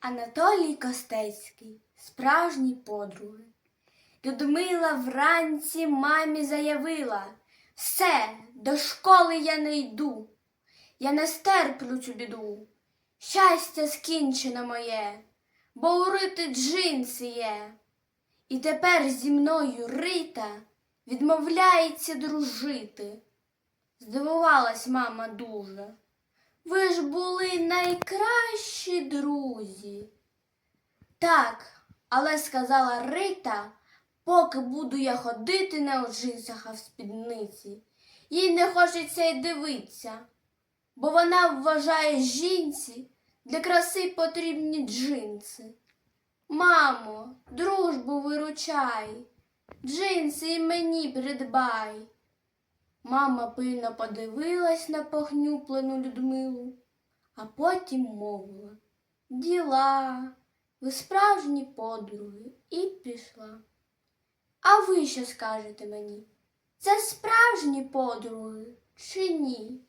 Анатолій Костецький, справжні подруги. Людмила вранці мамі заявила все, до школи я не йду, я не стерплю цю біду. Щастя скінчено моє, бо у Рити джинси є. І тепер зі мною Рита відмовляється дружити. Здивувалась мама дуже. Ви ж були найкращі друзі. Так, але сказала Рита, поки буду я ходити у джинсах, а в спідниці. Їй не хочеться й дивитися, бо вона вважає жінці для краси потрібні джинси. Мамо, дружбу виручай, джинси і мені придбай. Мама пильно подивилась на погнюплену Людмилу, а потім мовила Діла, ви справжні подруги, і пішла. А ви що скажете мені? Це справжні подруги чи ні?